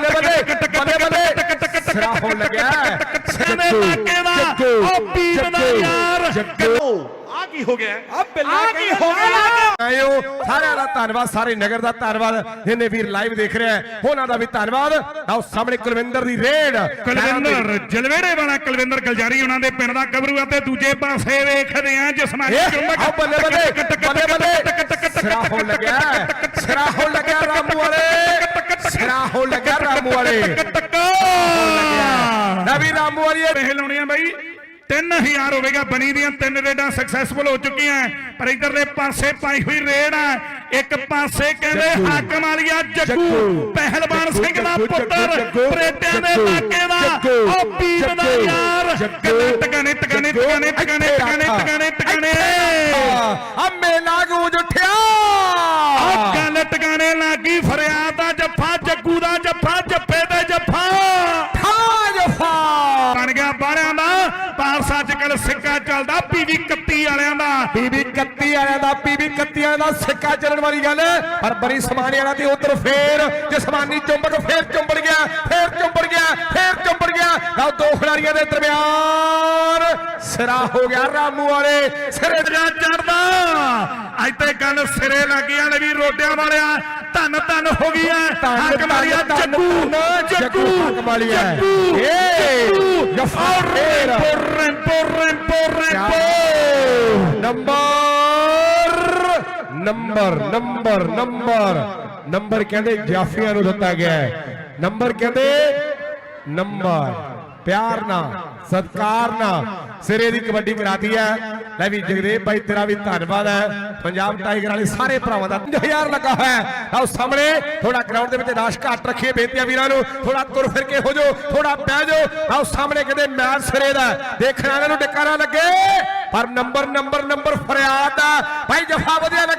ਬੱਲੇ ਬੱਲੇ ਬੱਲੇ ਬੱਲੇ ਸਿਰਾ ਹੋਣ ਲੱਗਿਆ ਨੇ ਟਾਕੇ ਦਾ ਉਹ ਪੀਰ ਦਾ ਯਾਰ ਜੱਗੂ ਆ ਕੀ ਹੋ ਗਿਆ ਆ ਕੀ ਹੋ ਗਿਆ ਆਇਓ ਸਾਰਿਆਂ ਦਾ ਧੰਨਵਾਦ ਸਾਰੇ ਨਗਰ ਦਾ ਧੰਨਵਾਦ ਜਿੰਨੇ ਵੀਰ ਲਾਈਵ ਦੇਖ ਰਿਹਾ ਹੈ, ਉਹਨਾਂ ਦਾ ਵੀ ਧੰਨਵਾਦ ਆਓ ਸਾਹਮਣੇ ਕੁਲਵਿੰਦਰ ਦੀ ਰੇਡ ਕੁਲਵਿੰਦਰ ਜਲਵੇੜੇ ਵਾਲਾ ਕੁਲਵਿੰਦਰ ਗਲਜਾਰੀ ਉਹਨਾਂ ਦੇ ਪਿੰਡ ਦਾ ਕਬਰੂ ਆ ਤੇ ਦੂਜੇ ਪਾਸੇ ਵੇਖਦੇ ਆ ਜਿਸਮਾਨੀ ਚੁੰਬਕ ਬੱਲੇ ਬੱਲੇ ਬੱਲੇ ਬੱਲੇ ਸਿਰਾ ਹੋਣ ਲੱਗਿਆ ਸਿਰਾ ਹੋਣ ਲੱਗਿਆ ਰਾਮੂ ਵਾਲੇ ਹੋਣ ਲੱਗਿਆ ਰਾਮੂ ਵਾਲੇ। ਲੈ ਵੀ ਰਾਮੂ ਵਾਲੀਏ ਪੈਸੇ ਲਾਉਣੇ ਆ ਬਾਈ। 3000 ਹੋਵੇਗਾ ਬਣੀ ਦੀਆਂ ਤਿੰਨ ਰੇਡਾਂ ਸਕਸੈਸਫੁਲ ਹੋ ਚੁੱਕੀਆਂ ਪਰ ਇਧਰਲੇ ਪਾਸੇ ਪਾਈ ਹੋਈ ਰੇਡ ਆ ਇੱਕ ਪਾਸੇ ਕਹਿੰਦੇ। ਹਾਕਮ ਵਾਲੀਆ ਜੱਗੂ। ਪਹਿਲਵਾਨ ਸਿੰਘ ਦਾ ਪੁੱਤਰ ਪ੍ਰੇਟਿਆਂ ਦੇ ਇਲਾਕੇ ਦਾ ਉਹ ਪੀਰ ਦਾ ਯਾਰ। ਟਿਕਾਣੇ ਇੱਥੇ ਟਿਕਾਣੇ ਰੱਖ। ਟਿਕਾਣੇ। ਟਿਕਾਣੇ ਆ। ਮੇਲਾ ਗੂੰਜ ਉੱਠਿਆ ਆ ਗੱਲ ਟਿਕਾਣੇ ਲੱਗੀ ਫਰਿਆਦ ਦਾ ਜੱਫਾ ਜੱਗੂ ਦਾ ਜੱਫਾ ਜੱਫੇ ਦੇ ਜੱਫਾ ਠਾ ਜਫਾ ਬਣ ਗਿਆ ਬਾਹਰਿਆਂ ਦਾ ਪਾਰਸਾ ਅੱਜ ਕੱਲ ਸਿੱਕਾ ਚੱਲਦਾ ਪੀਵੀ 31 ਵਾਲਿਆਂ ਦਾ। ਪੀਬੀ 31 ਵਾਲਿਆਂ ਦਾ ਪੀਬੀ 31 ਵਾਲਿਆਂ ਦਾ ਸਿੱਕਾ ਚੱਲਣ ਵਾਲੀ ਗੱਲ। ਪਰ ਬੜੀ ਸਮਾਨੀ ਵਾਲਾ ਤੇ ਉਧਰ ਫੇਰ ਜਸਮਾਨੀ ਚੁੰਬਕ ਫੇਰ ਚੁੰਬੜ ਗਿਆ ਫੇਰ ਚੁੰਬੜ ਗਿਆ ਫੇਰ ਚੁੰਬੜ ਗਿਆ। ਲਓ ਦੋ ਖਿਡਾਰੀਆਂ ਦੇ ਦਰਮਿਆਨ ਸਿਰਾ ਹੋ ਗਿਆ ਰਾਮੂ ਵਾਲੇ। ਸਿਰੇ ਸਿਰੇ ਚੜਦਾ ਅੱਜ ਤੇ ਗੱਲ ਸਿਰੇ ਲੱਗੀਆਂ ਨੇ ਵੀ ਰੋਟਿਆਂ ਵਾਲਿਆ। ਧੰਨ ਧੰਨ ਹੋ ਗਈ ਧੰਨ, ਹਾਕਮ ਵਾਲੀਆ ਧੰਨ, ਜੱਗੂ ਜੱਗੂ ਹਾਕਮ ਵਾਲੀਆ। ਜੱਗੂ ਏ, ਜੱਫਾ। ਰੈਂਪੋ ਰੈਂਪੋ ਰੈਂਪੋ ਰੈਂਪੋ। Number number number number. Number ਕਹਿੰਦੇ ਜਾਫੀਆਂ ਨੂੰ ਦਿੱਤਾ ਗਿਆ ਹੈ। ਨੰਬਰ ਕਹਿੰਦੇ ਨੰਬਰ। ਪਿਆਰ ਨਾਲ, ਸਤਕਾਰ ਨਾਲ ਸਿਰੇ ਦੀ ਕਬੱਡੀ ਕਰਾਤੀ ਹੈ। ਲੈ ਵੀ ਜਗਦੇਵ ਭਾਈ, ਤੇਰਾ ਵੀ ਧੰਨਵਾਦ ਹੈ। ਪੰਜਾਬ ਟਾਈਗਰ ਵਾਲੇ ਸਾਰੇ ਭਰਾਵਾਂ ਦਾ 5000 ਲੱਗਾ ਹੈ। ਆਓ ਸਾਹਮਣੇ ਥੋੜਾ ਗਰਾਊਂਡ ਦੇ ਵਿੱਚ ਰਾਸ਼ ਘੱਟ ਰੱਖੀਏ ਬੇਨਤੀਆਂ ਵੀਰਾਂ ਨੂੰ। ਥੋੜਾ ਤੁਰ ਫਿਰ ਕੇ ਹੋ ਜਾਓ ਥੋੜਾ ਬਹਿ ਜਾਓ। ਆਓ ਸਾਹਮਣੇ ਕਹਿੰਦੇ ਮੈਚ ਸਿਰੇ ਦਾ ਹੈ। ਦੇਖਣ ਵਾਲਿਆਂ ਨੂੰ ਡਿੱਕਾ ਨਾ ਲੱਗੇ। ਪਰ ਨੰਬਰ ਨੰਬਰ ਨੰਬਰ ਫਰਿਆਦ ਦਾ ਭਾਈ ਜਫਾ ਵਧੀਆ ਲੱਗਾ।